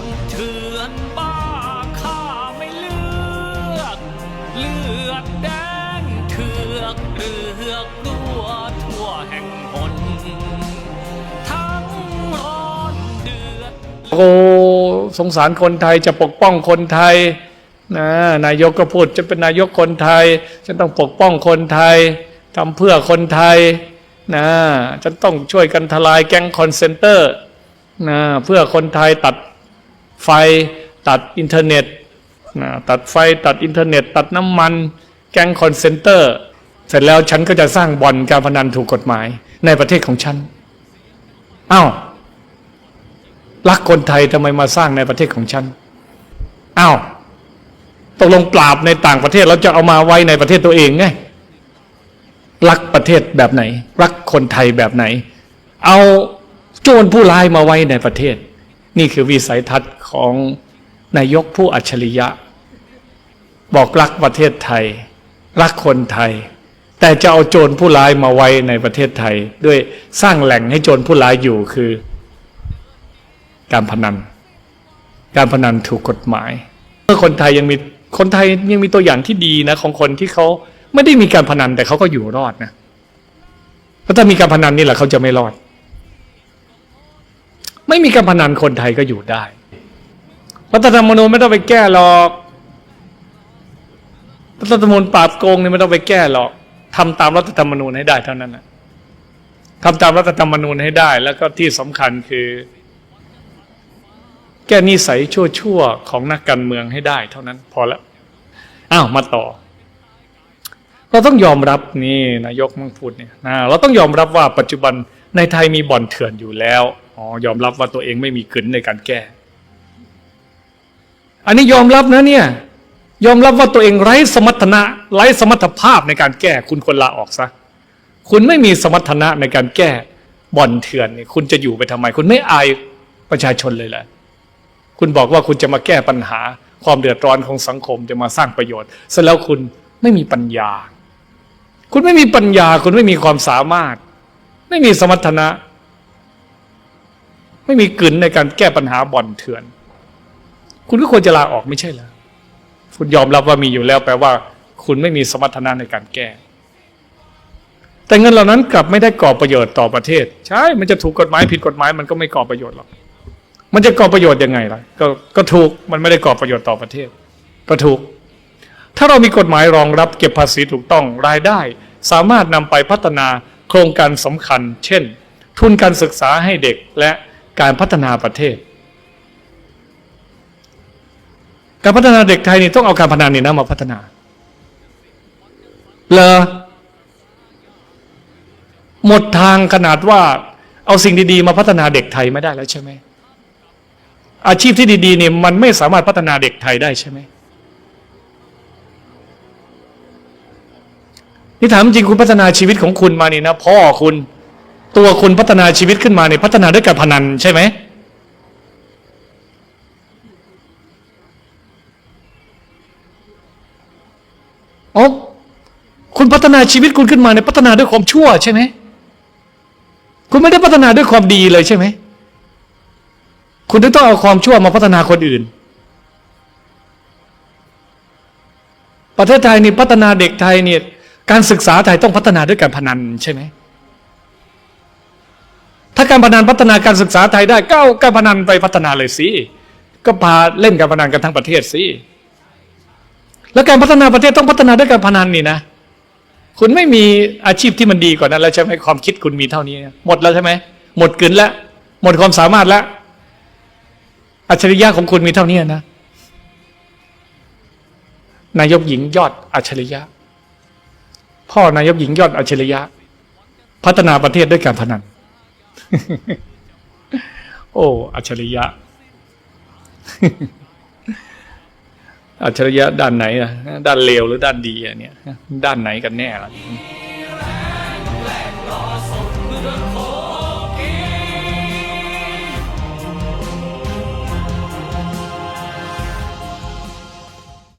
องเถื่อนบ้าข้าไม่เลือก เลือดแดงเถือกเรือกรั่วทั่วแห่งหนทั้งร้อนเดือด โอ้สงสารคนไทยจะปกป้องคนไทยนะนายกก็พูดจะเป็นนายกคนไทยฉันต้องปกป้องคนไทยทำเพื่อคนไทยนะฉันต้องช่วยกันทลายแก๊งคอนเซนเตอร์นะเพื่อคนไทยตัด ไฟตัดอินเทอร์เน็ตนะตัดไฟตัดอินเทอร์เน็ต ตัดน้ำมัน แก๊งคอนเซนเตอร์ เสร็จแล้วฉันก็จะสร้างบ่อนการพนันถูกกฎหมายในประเทศของฉันอ้าวรักคนไทยทำไมมาสร้างในประเทศของฉันอ้าวตกลงปราบในต่างประเทศแล้วจะเอามาไว้ในประเทศตัวเองไงรักประเทศแบบไหน รักคนไทยแบบไหน เอาโจรผู้ร้ายมาไว้ในประเทศ นี่คือวิสัยทัศน์ของนายกผู้อัจฉริยะ บอกรักประเทศไทย รักคนไทย แต่จะเอาโจรผู้ร้ายมาไว้ในประเทศไทย ด้วยสร้างแหล่งให้โจรผู้ร้ายอยู่คือ การพนัน การพนันถูกกฎหมาย เมื่อคนไทยยังมีคนไทยยังมีตัวอย่างที่ดีนะ ของคนที่เขาไม่ได้มีการพนันแต่เขาก็อยู่รอดนะเพราะถ้ามีการพนันนี่แหละเขาจะไม่รอด ไม่มีการพนันคนไทยก็อยู่ได้รัฐธรรมนูญไม่ต้องไปแก้หรอกรัฐธรรมนูญปราบโกงเนี่ยไม่ต้องไปแก้หรอกทำตามรัฐธรรมนูญให้ได้เท่านั้นนะทำตามรัฐธรรมนูญให้ได้ แล้วก็ที่สำคัญคือ แก้นิสัยชั่วๆของนักการเมืองให้ได้ เท่านั้น พอแล้วอ้าวมาต่อ เราต้องยอมรับนี่นายกมังพูดเนี่ยนะเราต้องยอมรับว่าปัจจุบัน ในไทยมีบ่อนเถื่อนอยู่แล้วอ๋อยอมรับว่าตัวเองไม่มีกึนในการแก้ อันนี้ยอมรับนะเนี่ยยอมรับว่าตัวเองไร้สมรรถนะไร้สมรรถภาพในการแก้ คุณควรลาออกซะคุณไม่มีสมรรถนะในการแก้บ่อนเถื่อนนี่คุณจะอยู่ไปทำไม คุณไม่อายประชาชนเลยแหละคุณบอกว่าคุณจะมาแก้ปัญหา ความเดือดร้อนของสังคมจะมาสร้างประโยชน์เสร็จแล้วคุณไม่มีปัญญา คุณไม่มีปัญญา คุณไม่มีความสามารถ ไม่มีสมรรถนะ ไม่มีกลืนในการแก้ปัญหาบ่อนเถื่อน คุณก็ควรจะลาออกไม่ใช่เหรอคุณยอมรับว่ามีอยู่แล้วแปลว่า คุณไม่มีสมรรถนะในการแก้ แต่เงินเหล่านั้นกลับไม่ได้ก่อประโยชน์ต่อประเทศ ใช่ มันจะถูกกฎหมายผิดกฎหมาย มันก็ไม่ก่อประโยชน์หรอกมันจะก่อประโยชน์ยังไงล่ะกก็ถูกมันไม่ได้ก่อประโยชน์ต่อประเทศ ก็ถูก ถ้าเรามีกฎหมายรองรับเก็บภาษีถูกต้องรายได้ สามารถนำไปพัฒนา โครงการสำคัญ เช่น ทุนการศึกษาให้เด็กและการพัฒนาประเทศ การพัฒนาเด็กไทยนี่ต้องเอาการพนันนี่นะมาพัฒนาเลอหมดทางขนาดว่าเอาสิ่งดีๆ มาพัฒนาเด็กไทยไม่ได้แล้วใช่ไหมอาชีพที่ดีๆเนี่ยมันไม่สามารถพัฒนาเด็กไทยได้ใช่ไหม นี่ถามจริงคุณพัฒนาชีวิตของคุณมานี่นะพ่อคุณตัวคุณพัฒนาชีวิตขึ้นมาเนี่ยพัฒนาด้วยการพนันใช่ไหมอ๋อคุณพัฒนาชีวิตคุณขึ้นมาเนี่ยพัฒนาด้วยความชั่วใช่ไหมคุณไม่ได้พัฒนาด้วยความดีเลยใช่ไหมคุณต้องเอาความชั่วมาพัฒนาคนอื่น ประเทศไทยนี่พัฒนาเด็กไทยเนี่ย การศึกษาไทยต้องพัฒนาด้วยการพนันใช่ไหมถ้าการพนันพัฒนาการศึกษาไทยได้ก็เอาการพนันไปพัฒนาเลยสิก็พาเล่นการพนันกันทั้งประเทศสิแล้วการพัฒนาประเทศต้องพัฒนาด้วยการพนันนี่นะคุณไม่มีอาชีพที่มันดีกว่านั้นแล้วใช่ไหมความคิดคุณมีเท่านี้ หมดแล้วใช่ไหมหมดกลืนแล้วหมดความสามารถแล้วอัจฉริยะของคุณมีเท่านี้นะนายกหญิงยอดอัจฉริยะ พ่อนายกหญิงยอดอัจฉริยะ พัฒนาประเทศด้วยการพนัน โอ้อัจฉริยะ อัจฉริยะด้านไหนอะด้านเลวหรือด้านดีอะเนี่ย ด้านไหนกันแน่ล่ะ